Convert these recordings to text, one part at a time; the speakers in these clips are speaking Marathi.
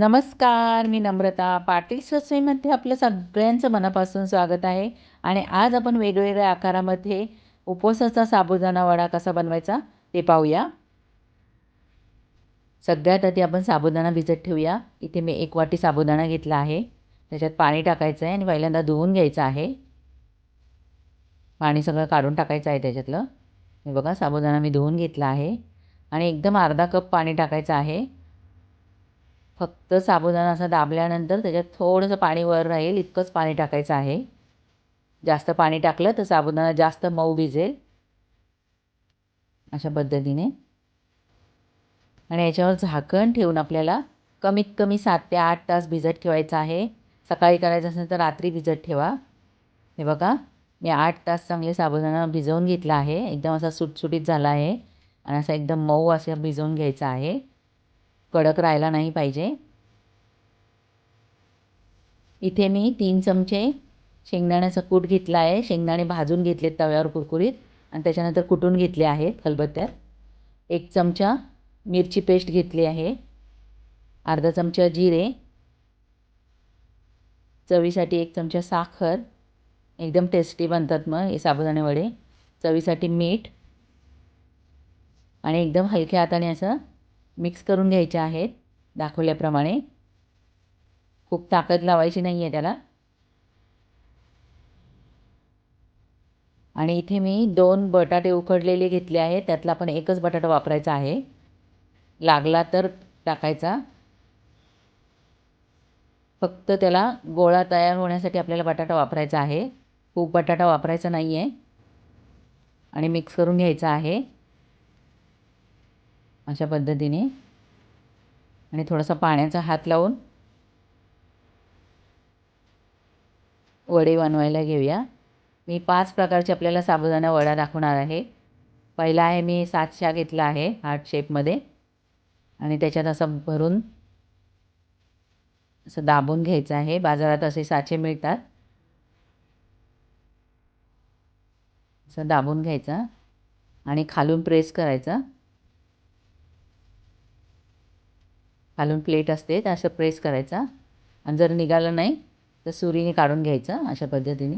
नमस्कार मी नम्रता पाटील स्वस्वीमध्ये आपलं सगळ्यांचं मनापासून स्वागत आहे. आणि आज आपण वेगवेगळ्या आकारामध्ये उपवासाचा साबुदाणा वडा कसा बनवायचा ते पाहूया. सगळ्यात आधी आपण साबुदाणा भिजत ठेवूया. इथे मी एक वाटी साबुदाणा घेतला आहे. त्याच्यात पाणी टाकायचं आहे आणि पहिल्यांदा धुवून घ्यायचं आहे. पाणी सगळं काढून टाकायचं आहे त्याच्यातलं. हे बघा साबुदाणा मी धुवून घेतला आहे. आणि एकदम अर्धा कप पाणी टाकायचं आहे. फक्त साबुदाणा असा दाबल्यानंतर त्याच्यात थोडंसं पाणी वर राहील इतकंच पाणी टाकायचं आहे. जास्त पाणी टाकलं तर साबुदाणा जास्त मऊ भिजेल. अशा पद्धतीने. आणि याच्यावर झाकण ठेवून आपल्याला कमीत कमी सात ते आठ तास भिजत ठेवायचं आहे. सकाळी करायचं असेल तर रात्री भिजत ठेवा. हे बघा मी आठ तास चांगले साबुदाणा भिजवून घेतला आहे. एकदम असा सुटसुटीत झाला आहे. आणि असा एकदम मऊ असं भिजवून घ्यायचा आहे. कडक राहायला नाही पाहिजे. इथे मी तीन चमचे शेंगदाण्याचा कूट घेतला आहे. शेंगदाणे भाजून घेतलेत तव्यावर कुरकुरीत आणि त्याच्यानंतर कुटून घेतले आहेत खलबत्त्यात. एक चमचा मिरची पेस्ट घेतली आहे. अर्धा चमचा जिरे. चवीसाठी एक चमचा साखर. एकदम टेस्टी बनतात मग हे साबुदाणे वडे. चवीसाठी मीठ. आणि एकदम हलक्या हाताने असं मिक्स करून घ्यायचे आहेत दाखवल्याप्रमाणे. खूप ताकद लावायची नाही आहे त्याला. आणि इथे मी दोन बटाटे उकडलेले घेतले आहेत त्यातला पण एकच बटाटा वापरायचा आहे. लागला तर टाकायचा. फक्त त्याला गोळा तयार होण्यासाठी आपल्याला बटाटा वापरायचा आहे. खूप बटाटा वापरायचा नाही आहे आणि मिक्स करून घ्यायचा आहे. अशा पद्धतीने. आणि थोडासा पाण्याचा हात लावून वडे बनवायला घेऊया. मी पाच प्रकारचे आपल्याला साबुदाणा वडा दाखवणार आहे. पहिला आहे मी सातशा घेतला आहे हार्ट शेपमध्ये. आणि त्याच्यात असं भरून असं दाबून घ्यायचं आहे. बाजारात असे साचे मिळतात. असं दाबून घ्यायचा आणि खालून प्रेस करायचा. खालून प्लेट असते तर असं प्रेस करायचा. आणि जर निघालं नाही तर सुरीने काढून घ्यायचं अशा पद्धतीने.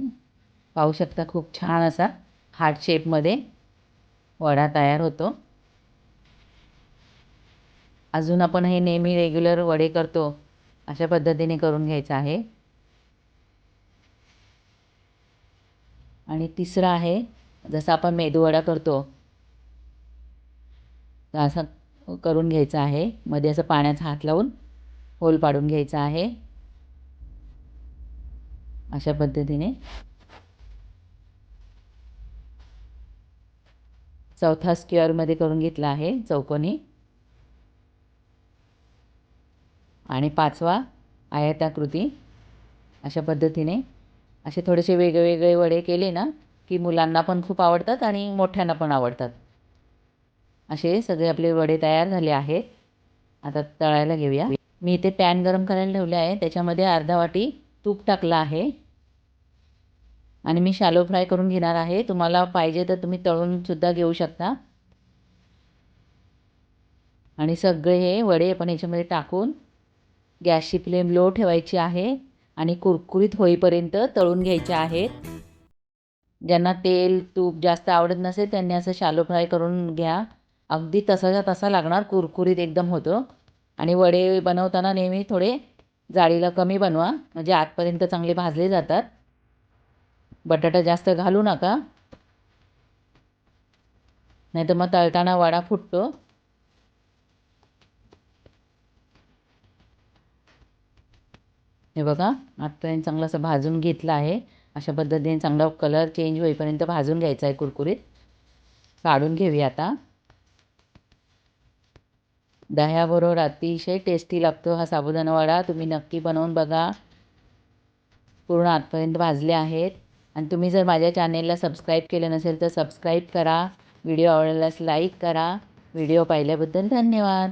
पाहू शकता खूप छान असा हार्ट शेपमध्ये वडा तयार होतो. अजून आपण हे नेहमी रेग्युलर वडे करतो अशा पद्धतीने करून घ्यायचं आहे. आणि तिसरं आहे जसं आपण मेदूवडा करतो असा करून घ्यायचं आहे. मध्ये असं पाण्याचा हात लावून होल पाडून घ्यायचा आहे. अशा पद्धतीने. चौथा स्क्वेअरमध्ये करून घेतला आहे चौकोनी. आणि पाचवा आयताकृती. अशा पद्धतीने. असे थोडेसे वेगवेगळे वडे केले ना की मुलांना पण खूप आवडतात आणि मोठ्यांना पण आवडतात. असे सगळे आपले वडे तयार झाले आहेत. आता तळायला घेऊया. मी इथे पॅन गरम करायला ठेवले आहे. त्याच्यामध्ये अर्धा वाटी तूप टाकलं आहे. आणि मी शालो फ्राय करून घेणार आहे. तुम्हाला पाहिजे तर तुम्ही तळूनसुद्धा घेऊ शकता. आणि सगळे हे वडे आपण याच्यामध्ये टाकून गॅसची फ्लेम लो ठेवायची आहे. आणि कुरकुरीत होईपर्यंत तळून घ्यायचे आहेत. ज्यांना तेल तूप जास्त आवडत नसेल त्यांनी असं शालो फ्राय करून घ्या. अगदी तसाच्या तसा लागणार कुरकुरीत एकदम होतो. आणि वडे बनवताना नेहमी थोडे जाळीला कमी बनवा म्हणजे आतपर्यंत चांगले भाजले जातात. बटाटा जास्त घालू नका. नाही तर मग तळताना वडा फुटतो. हे बघा आतपर्यंत चांगलं असं भाजून घेतलं आहे. अशा पद्धतीने चांगला कलर चेंज होईपर्यंत भाजून घ्यायचा आहे कुरकुरीत. काढून घेऊया आता. दह्याबरोबर अतिशय टेस्टी लागतो हा साबुदाणा वडा. तुम्ही नक्की बनवून बघा. पूर्ण आतपर्यंत भाजले आहेत. आणि तुम्ही जर माझ्या चॅनेलला सबस्क्राईब केलं नसेल तर सबस्क्राईब करा. व्हिडिओ आवडल्यास लाईक करा. व्हिडिओ पाहिल्याबद्दल धन्यवाद.